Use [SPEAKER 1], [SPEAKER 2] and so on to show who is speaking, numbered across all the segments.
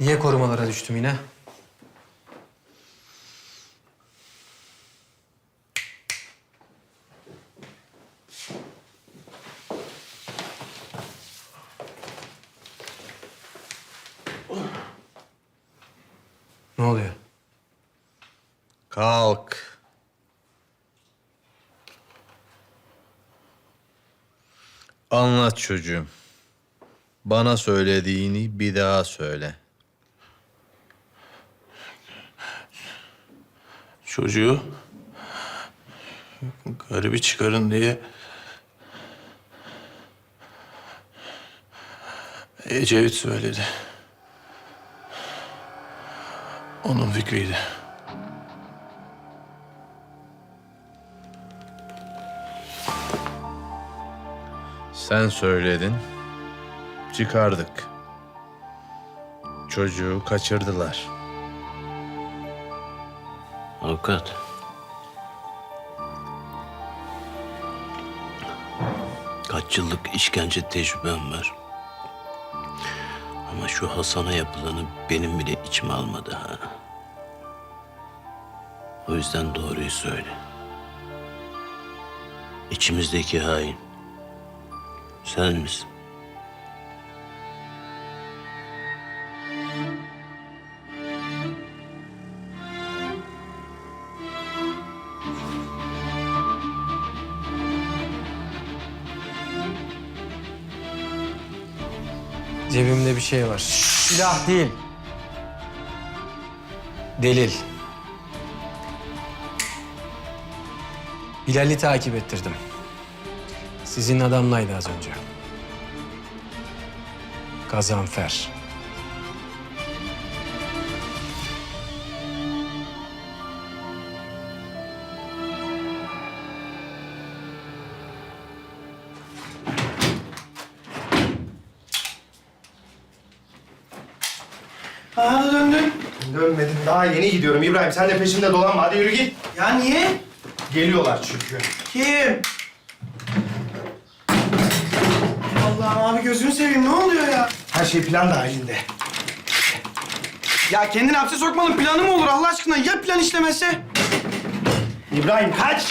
[SPEAKER 1] Niye korumalara düştüm yine? Ne oluyor?
[SPEAKER 2] Kalk. Anlat çocuğum. Bana söylediğini bir daha söyle.
[SPEAKER 3] Çocuğu garibi çıkarın diye Ecevit söyledi. Onun fikriydi.
[SPEAKER 2] Sen söyledin. Çıkardık. Çocuğu kaçırdılar.
[SPEAKER 4] Avukat. Kaç yıllık işkence tecrübem var. Ama şu Hasan'a yapılanı benim bile içime almadı ha. O yüzden doğruyu söyle. İçimizdeki hain sen misin?
[SPEAKER 1] Bir şey var. Silah değil. Delil. Bilal'i takip ettirdim. Sizin adamlaydı az önce. Gazanfer.
[SPEAKER 5] Aa döndün.
[SPEAKER 6] Dönmedim. Daha yeni gidiyorum İbrahim. Sen de peşimde dolanma. Hadi yürü git.
[SPEAKER 5] Ya niye?
[SPEAKER 6] Geliyorlar çünkü.
[SPEAKER 5] Kim? Allah'ım abi gözünü seveyim ne oluyor ya?
[SPEAKER 6] Her şey plan dahilinde.
[SPEAKER 5] Ya kendini hapse sokmanın planı mı olur Allah aşkına? Ya plan işlemezse?
[SPEAKER 6] İbrahim kaç!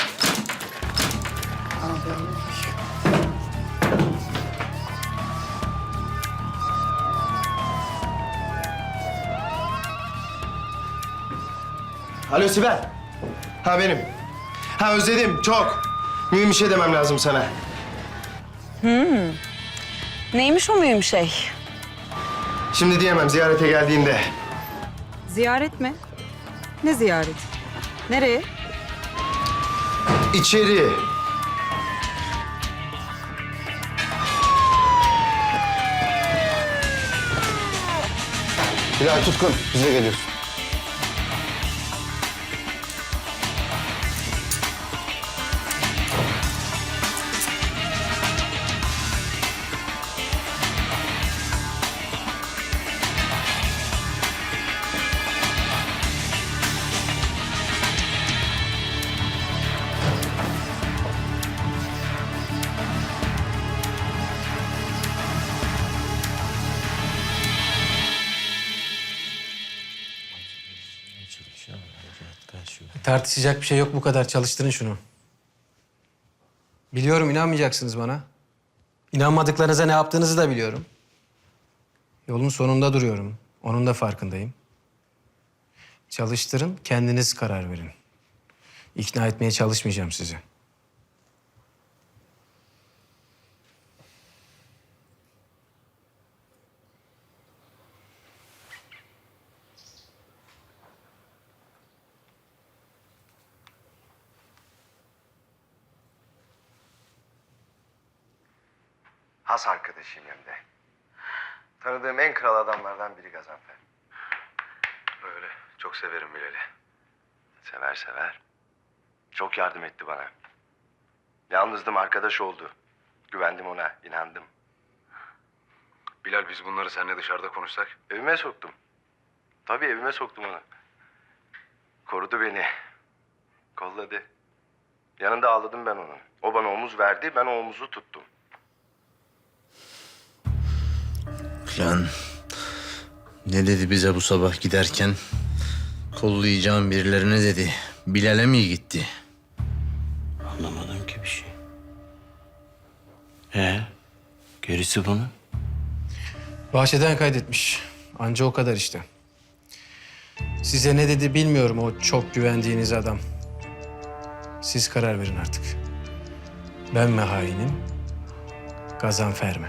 [SPEAKER 6] Alo Sibel. Ha benim. Ha özledim çok. Mühim bir şey demem lazım sana.
[SPEAKER 7] Neymiş o mühim şey?
[SPEAKER 6] Şimdi diyemem ziyarete geldiğinde.
[SPEAKER 7] Ziyaret mi? Ne ziyaret? Nereye?
[SPEAKER 6] İçeri. Bilal Tutkun, bize geliyorsun.
[SPEAKER 1] Tartışacak bir şey yok bu kadar. Çalıştırın şunu. Biliyorum inanmayacaksınız bana. İnanmadıklarınıza ne yaptığınızı da biliyorum. Yolun sonunda duruyorum. Onun da farkındayım. Çalıştırın, kendiniz karar verin. İkna etmeye çalışmayacağım sizi.
[SPEAKER 6] Has arkadaşıyım hem de. Tanıdığım en kral adamlardan biri Gazanfer. Öyle. Çok severim Bilal'i. Sever sever. Çok yardım etti bana. Yalnızdım arkadaş oldu. Güvendim ona, inandım.
[SPEAKER 8] Bilal biz bunları seninle dışarıda konuşsak.
[SPEAKER 6] Evime soktum. Tabii evime soktum onu. Korudu beni. Kolladı. Yanında ağladım ben onun. O bana omuz verdi, ben o omuzu tuttum.
[SPEAKER 2] Plan Ne dedi bize bu sabah giderken? Kollayacağım birilerine dedi. Bilal'e mi gitti?
[SPEAKER 4] Anlamadım ki bir şey. Ee, gerisi bunun.
[SPEAKER 1] Bahçeden kaydetmiş. Anca o kadar işte. Size ne dedi bilmiyorum o çok güvendiğiniz adam. Siz karar verin artık. Ben mi hainim? Gazanfer mi?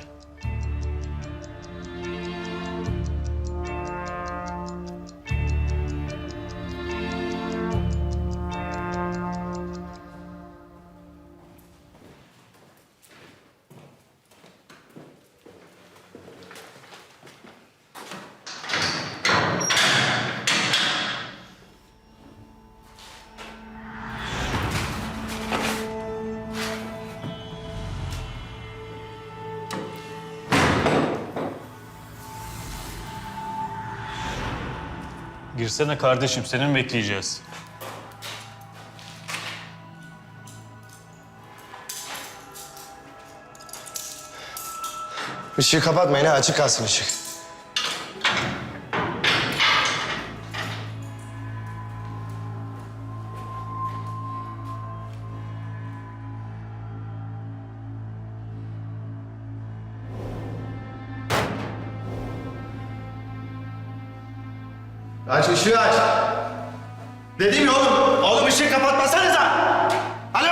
[SPEAKER 9] Girsene kardeşim, senin bekleyeceğiz.
[SPEAKER 6] Işığı kapatmayın ha açık kalsın ışık. Aç ışığı aç. Dedim ya oğlum. Oğlum ışığı kapatmasanıza. Alo.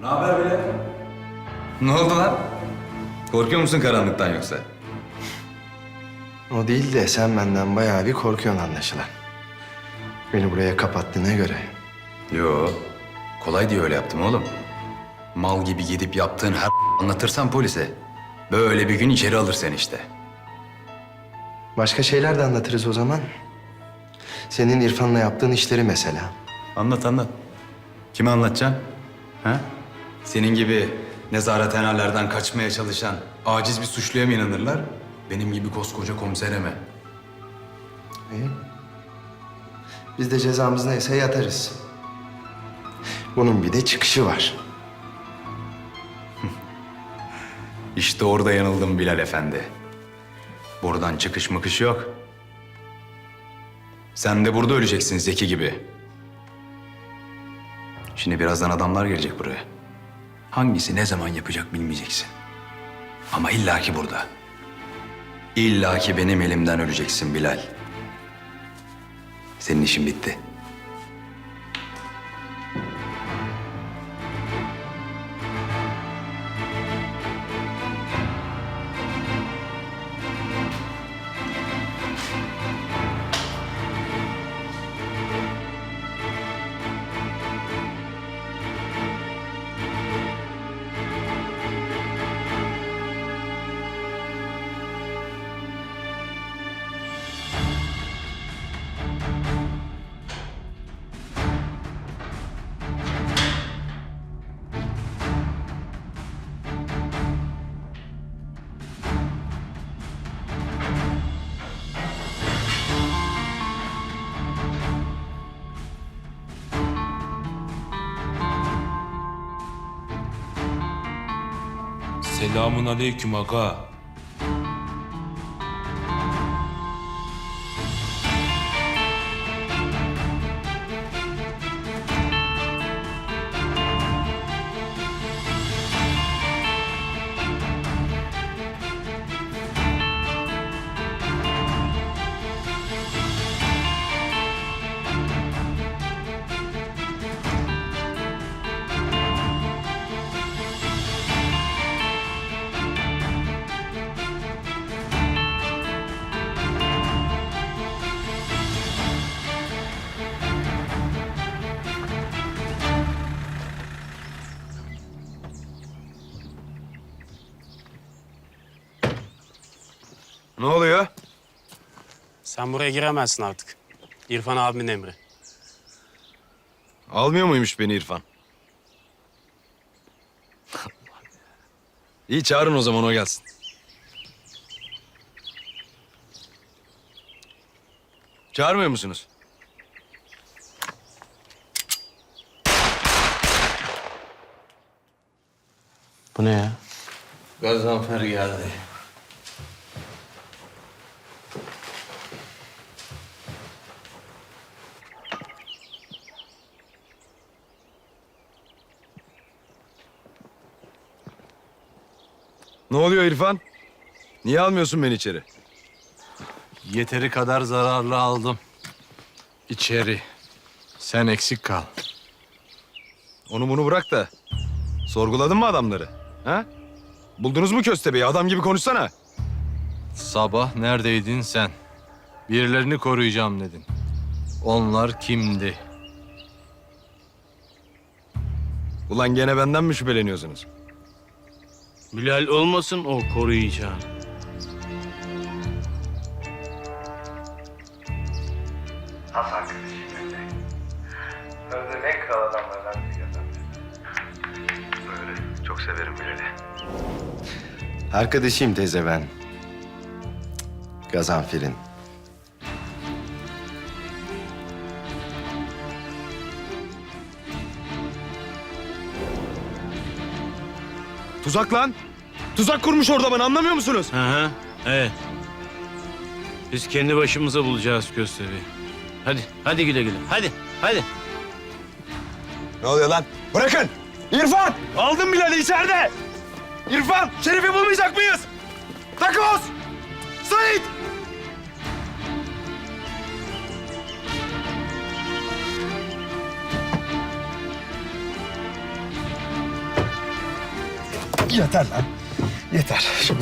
[SPEAKER 8] Ne haber bile? Ne oldu lan? Korkuyor musun karanlıktan yoksa?
[SPEAKER 6] O değil de sen benden bayağı bir korkuyorsun anlaşılan. Beni buraya kapattığına göre.
[SPEAKER 8] Yo. Kolay diye öyle yaptım oğlum. Mal gibi gidip yaptığın her anlatırsan polise. Böyle bir gün içeri alır seni işte.
[SPEAKER 6] Başka şeyler de anlatırız o zaman. Senin İrfan'la yaptığın işleri mesela.
[SPEAKER 8] Anlat anlat. Kime anlatacaksın? Ha? Senin gibi nezarethanelerden kaçmaya çalışan aciz bir suçluya mı inanırlar? Benim gibi koskoca komisere mi?
[SPEAKER 6] İyi. Biz de cezamız neyse yatarız. Bunun bir de çıkışı var.
[SPEAKER 8] İşte orada yanıldım Bilal Efendi. Buradan çıkış mıkış yok. Sen de burada öleceksin Zeki gibi. Şimdi birazdan adamlar gelecek buraya. Hangisi ne zaman yapacak bilmeyeceksin. Ama illaki burada. İllaki benim elimden öleceksin Bilal. Senin işin bitti.
[SPEAKER 9] Selamun aleyküm aga.
[SPEAKER 10] Sen buraya giremezsin artık. İrfan abimin emri.
[SPEAKER 8] Almıyor muymuş beni İrfan? İyi çağırın o zaman o gelsin. Çağırmıyor musunuz?
[SPEAKER 11] Bu ne ya?
[SPEAKER 12] Gazanfer geldi.
[SPEAKER 8] Oluyor İrfan? Niye almıyorsun beni içeri?
[SPEAKER 2] Yeteri kadar zararlı aldım. İçeri. Sen eksik kal.
[SPEAKER 8] Onu bunu bırak da. Sorguladın mı adamları? Ha? Buldunuz mu köstebeği? Adam gibi konuşsana.
[SPEAKER 2] Sabah neredeydin sen? Birilerini koruyacağım dedin. Onlar kimdi?
[SPEAKER 8] Ulan gene benden mi şüpheleniyorsunuz?
[SPEAKER 11] Bilal olmasın o koruyacağın.
[SPEAKER 13] Has arkadaşım hem de. Tanıdığım en kral adamlardan biri Gazanfer. Böyle. Çok severim Bilal'i.
[SPEAKER 6] Arkadaşıyım teyze ben. Gazanfer'in.
[SPEAKER 8] Tuzak lan! Tuzak kurmuş orada bana anlamıyor musunuz?
[SPEAKER 11] Hı hı. Evet. Biz kendi başımıza bulacağız köstebeği. Hadi, hadi güle güle. Hadi, hadi.
[SPEAKER 8] Ne oluyor lan? Bırakın! İrfan! Aldım Bilal'i içeride! İrfan! Şerif'i bulmayacak mıyız? Takoz! Sait! Yeter lan. Yeter. Şimdi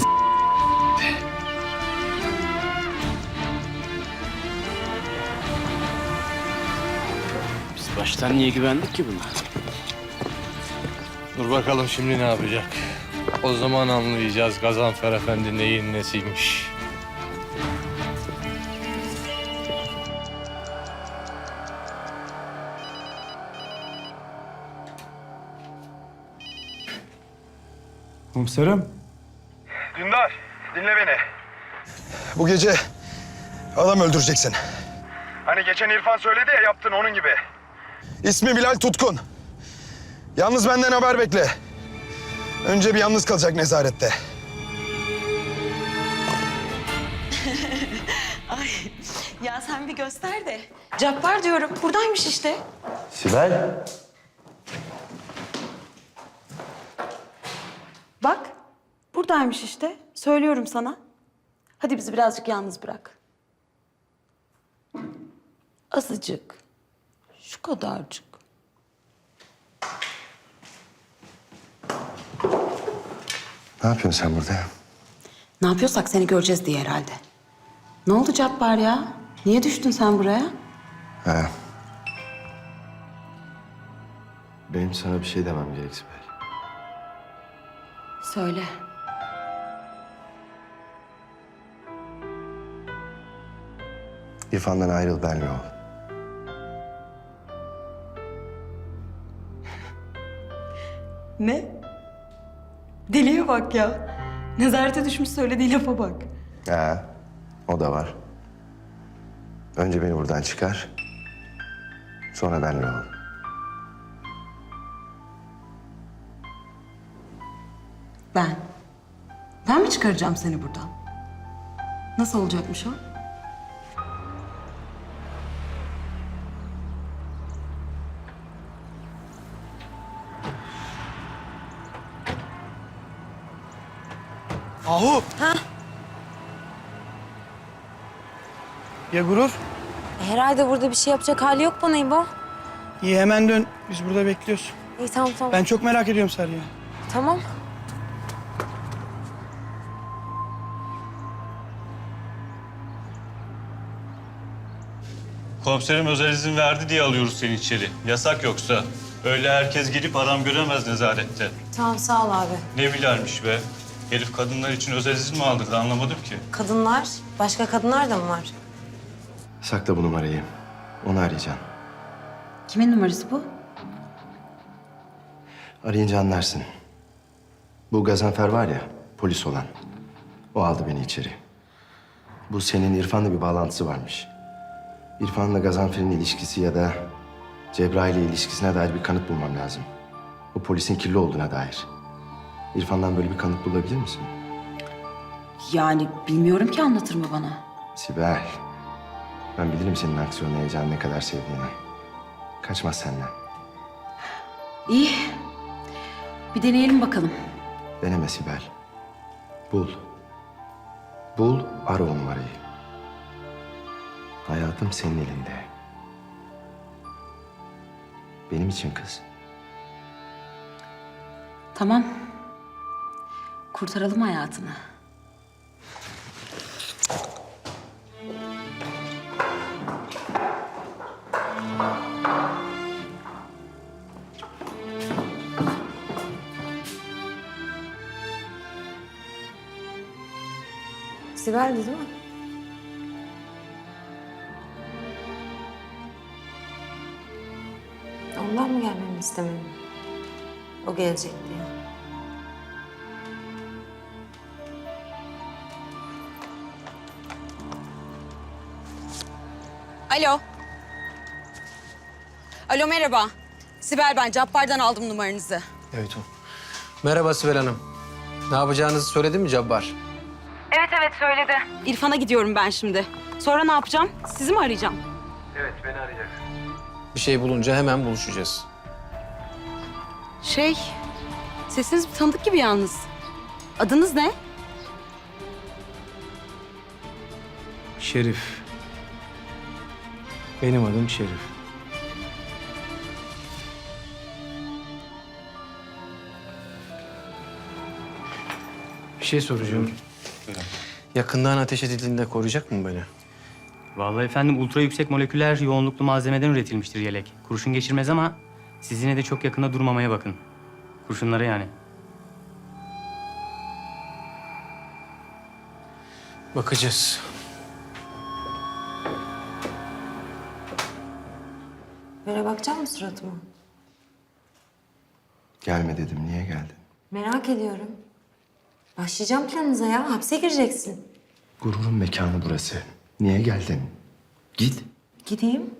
[SPEAKER 11] Biz baştan niye güvendik ki buna?
[SPEAKER 2] Dur bakalım şimdi ne yapacak? O zaman anlayacağız Gazanfer Efendi neyin nesiymiş.
[SPEAKER 5] Komiserim.
[SPEAKER 8] Dündar, dinle beni. Bu gece adam öldüreceksin. Hani geçen İrfan söyledi ya yaptın onun gibi. İsmi Bilal Tutkun. Yalnız benden haber bekle. Önce bir yalnız kalacak nezarette.
[SPEAKER 7] Ay ya sen bir göster de. Cabbar diyorum. Buradaymış işte.
[SPEAKER 6] Sibel.
[SPEAKER 7] Bak. Buradaymış işte. Söylüyorum sana. Hadi bizi birazcık yalnız bırak. Azıcık. Şu kadarcık.
[SPEAKER 6] Ne yapıyorsun sen burada?
[SPEAKER 7] Ne yapıyorsak seni göreceğiz diye herhalde. Ne oldu Cabbar ya? Niye düştün sen buraya?
[SPEAKER 6] Ha. Benim sana bir şey demem gerek Sibel.
[SPEAKER 7] Söyle.
[SPEAKER 6] İrfan'dan ayrıl benle ol.
[SPEAKER 7] Ne? Deliye bak ya. Nezarete düşmüş söylediği lafa bak.
[SPEAKER 6] Ha, o da var. Önce beni buradan çıkar. Sonra benle ol.
[SPEAKER 7] Ben. Ben mi çıkaracağım seni buradan? Nasıl olacakmış o?
[SPEAKER 5] Ahu. Ya gurur?
[SPEAKER 14] Herhalde burada bir şey yapacak hali yok bana İbo.
[SPEAKER 5] İyi hemen dön. Biz burada bekliyoruz.
[SPEAKER 14] İyi tamam tamam.
[SPEAKER 5] Ben çok merak ediyorum Sarı'yı.
[SPEAKER 14] Tamam.
[SPEAKER 9] Komiserim özel izin verdi diye alıyoruz seni içeri. Yasak yoksa. Öyle herkes girip adam göremez nezarette.
[SPEAKER 14] Tamam sağ ol abi.
[SPEAKER 9] Ne bilermiş be? Herif kadınlar için özel izin mi aldırdı anlamadım ki.
[SPEAKER 14] Kadınlar, başka kadınlar da mı var?
[SPEAKER 6] Sakla bu numarayı. Onu arayacaksın.
[SPEAKER 7] Kimin numarası bu?
[SPEAKER 6] Arayınca anlarsın. Bu Gazanfer var ya, polis olan. O aldı beni içeri. Bu senin İrfan'la bir bağlantısı varmış. İrfan'la Gazanfer'in ilişkisi ya da Cebrail'le ilişkisine dair bir kanıt bulmam lazım. Bu polisin kirli olduğuna dair. İrfan'dan böyle bir kanıt bulabilir misin?
[SPEAKER 7] Yani bilmiyorum ki anlatır mı bana?
[SPEAKER 6] Sibel. Ben bilirim senin aksiyon heyecanı ne kadar sevdiğini. Kaçmaz senden.
[SPEAKER 7] İyi. Bir deneyelim bakalım.
[SPEAKER 6] Deneme Sibel. Bul. Bul, ara o numarayı. Hayatım senin elinde. Benim için kız.
[SPEAKER 7] Tamam. Kurtaralım hayatını.
[SPEAKER 14] Sibel'di değil mi? İstemedin? O gelecek diye.
[SPEAKER 15] Alo. Alo merhaba. Sibel ben Cabbar'dan aldım numaranızı.
[SPEAKER 1] Evet o. Merhaba Sibel Hanım. Ne yapacağınızı söyledi mi Cabbar?
[SPEAKER 15] Evet evet söyledi. İrfan'a gidiyorum ben şimdi. Sonra ne yapacağım? Sizi mi arayacağım?
[SPEAKER 1] Bir şey bulunca hemen buluşacağız.
[SPEAKER 15] Şey, sesiniz bir tanıdık gibi yalnız. Adınız ne?
[SPEAKER 1] Şerif. Benim adım Şerif. Bir şey soracağım. Yakından ateş edildiğinde koruyacak mı beni?
[SPEAKER 16] Vallahi efendim ultra yüksek moleküler yoğunluklu malzemeden üretilmiştir yelek. Kurşun geçirmez ama siz yine de çok yakında durmamaya bakın. Kurşunlara yani.
[SPEAKER 1] Bakacağız.
[SPEAKER 14] Böyle bakacak mısın suratıma?
[SPEAKER 6] Gelme dedim, niye geldin?
[SPEAKER 14] Merak ediyorum. Başlayacağım planınıza ya. Hapse gireceksin.
[SPEAKER 6] Gururun mekanı burası. Niye geldin? Git.
[SPEAKER 14] Gideyim.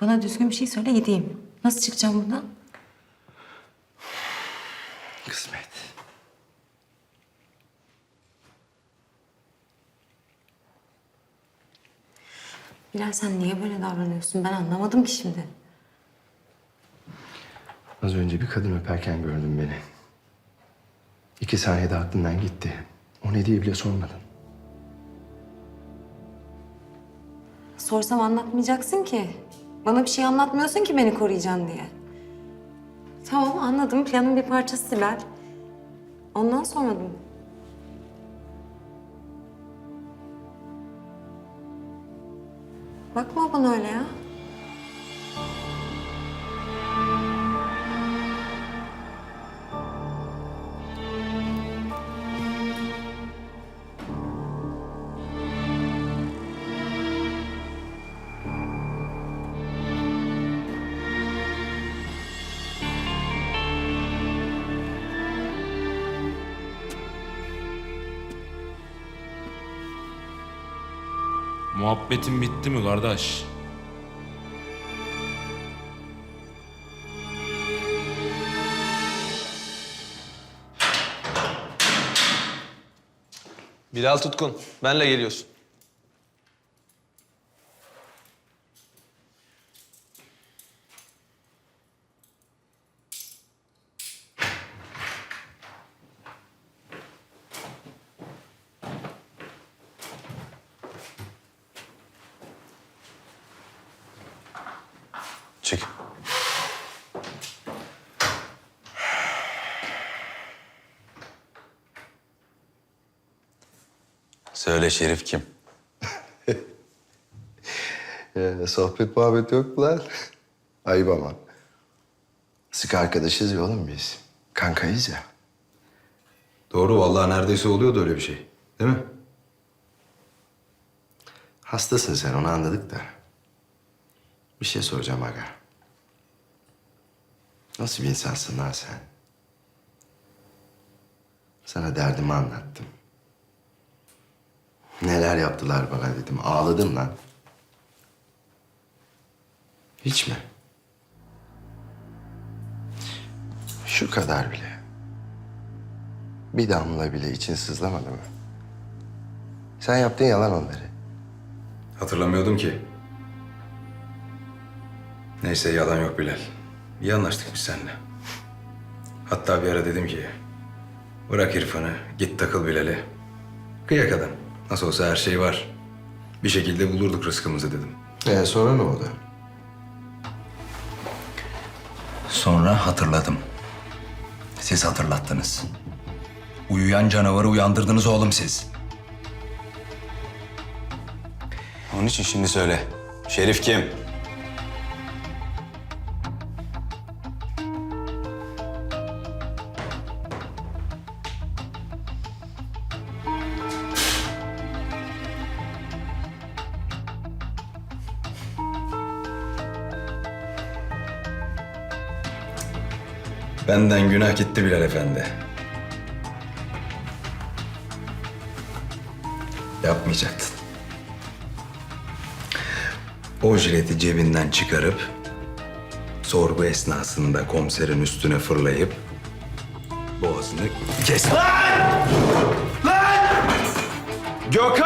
[SPEAKER 14] Bana düzgün bir şey söyle gideyim. Nasıl çıkacağım buradan?
[SPEAKER 6] Kısmet.
[SPEAKER 14] Bilal sen niye böyle davranıyorsun? Ben anlamadım ki şimdi.
[SPEAKER 6] Az önce bir kadın öperken gördün beni. İki saniyede aklından gitti. O ne diye bile sormadın.
[SPEAKER 14] Sorsam anlatmayacaksın ki. Bana bir şey anlatmıyorsun ki beni koruyacaksın diye. Tamam anladım. Planın bir parçası Sibel. Ondan sormadım. Bakma bana öyle ya.
[SPEAKER 9] Muhabbetin bitti mi kardeş?
[SPEAKER 4] Bilal Tutkun, benle geliyorsun. Söyle Şerif kim?
[SPEAKER 6] Ee, sohbet muhabbet yok mu lan? Ayıp ama. Sık arkadaşız ya oğlum biz. Kankayız ya.
[SPEAKER 8] Doğru vallahi neredeyse oluyordu öyle bir şey. Değil mi?
[SPEAKER 6] Hastasın sen onu anladık da. Bir şey soracağım aga. Nasıl bir insansın lan sen? Sana derdimi anlattım. Neler yaptılar bana dedim. Ağladım lan. Hiç mi? Şu kadar bile. Bir damla bile için sızlamadı mı? Sen yaptın yalan onları.
[SPEAKER 8] Hatırlamıyordum ki. Neyse yalan yok Bilal. İyi anlaştık biz seninle. Hatta bir ara dedim ki... Bırak İrfan'ı, git takıl Bilal'e. Kıyak adam. Nasıl olsa her şey var. Bir şekilde bulurduk rızkımızı dedim.
[SPEAKER 6] Ee, sonra ne oldu?
[SPEAKER 17] Sonra hatırladım. Siz hatırlattınız. Uyuyan canavarı uyandırdınız oğlum siz.
[SPEAKER 18] Onun için şimdi söyle. Şerif kim?
[SPEAKER 8] Benden günah gitti Bilal Efendi. Yapmayacaktın. O jileti cebinden çıkarıp sorgu esnasında komiserin üstüne fırlayıp boğazını kes.
[SPEAKER 17] Gökhan!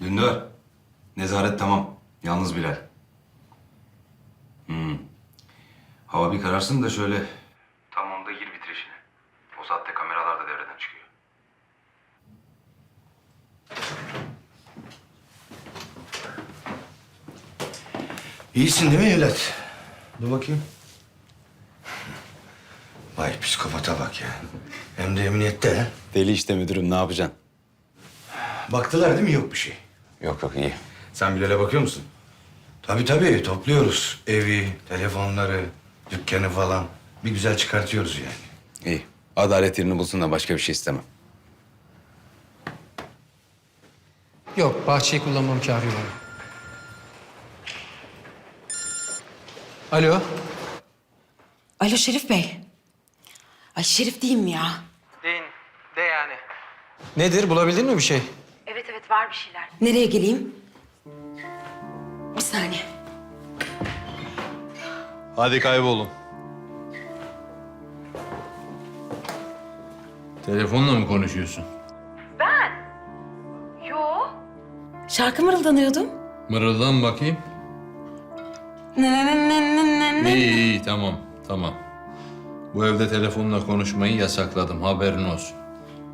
[SPEAKER 8] Dündar. Nezaret tamam. Yalnız Bilal. Hmm. Hava bir kararsın da şöyle... Tam onda gir bitir işini. O saatte kameralar da devreden çıkıyor.
[SPEAKER 17] İyisin değil mi evlat? Dur bakayım. Vay psikopata bak ya. Hem de emniyette ha.
[SPEAKER 18] Deli işte müdürüm ne yapacaksın?
[SPEAKER 17] Baktılar değil mi yok bir şey?
[SPEAKER 18] Yok yok iyi.
[SPEAKER 8] Sen Bilal'e bakıyor musun?
[SPEAKER 17] Tabii tabii topluyoruz. Evi, telefonları, dükkanı falan. Bir güzel çıkartıyoruz yani.
[SPEAKER 18] İyi. Adalet yerini bulsun da başka bir şey istemem.
[SPEAKER 1] Yok, bahçeyi kullanmam kafi bana. Alo.
[SPEAKER 7] Alo Şerif Bey. Ay Şerif diyeyim ya.
[SPEAKER 1] Deyin, de yani. Nedir, bulabildin mi bir şey?
[SPEAKER 19] Var bir şeyler.
[SPEAKER 7] Nereye geleyim? Bir saniye.
[SPEAKER 18] Hadi kaybolun.
[SPEAKER 2] Telefonla mı konuşuyorsun?
[SPEAKER 19] Yo.
[SPEAKER 7] Şarkı mırıldanıyordum.
[SPEAKER 2] Mırıldan bakayım.
[SPEAKER 7] Ne ne ne ne ne ne ne.
[SPEAKER 2] İyi iyi tamam tamam. Bu evde telefonla konuşmayı yasakladım haberin olsun.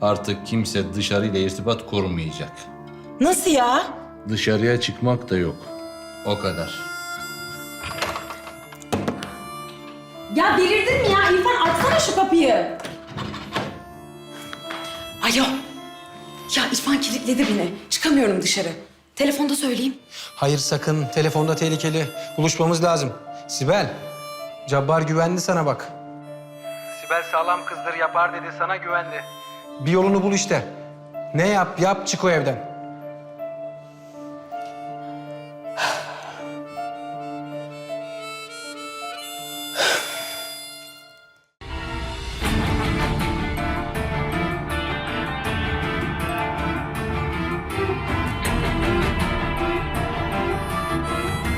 [SPEAKER 2] Artık kimse dışarıyla irtibat kurmayacak.
[SPEAKER 7] Nasıl ya?
[SPEAKER 2] Dışarıya çıkmak da yok. O kadar.
[SPEAKER 7] Ya delirdin mi ya? İrfan açsana şu kapıyı. Alo. Ya İrfan kilitledi beni. Çıkamıyorum dışarı. Telefonda söyleyeyim.
[SPEAKER 1] Hayır sakın, telefonda tehlikeli. Buluşmamız lazım. Sibel, Cabbar güvendi sana bak. Sibel sağlam kızdır, yapar dedi, sana güvendi. Bir yolunu bul işte. Ne yap, yap, çık o evden.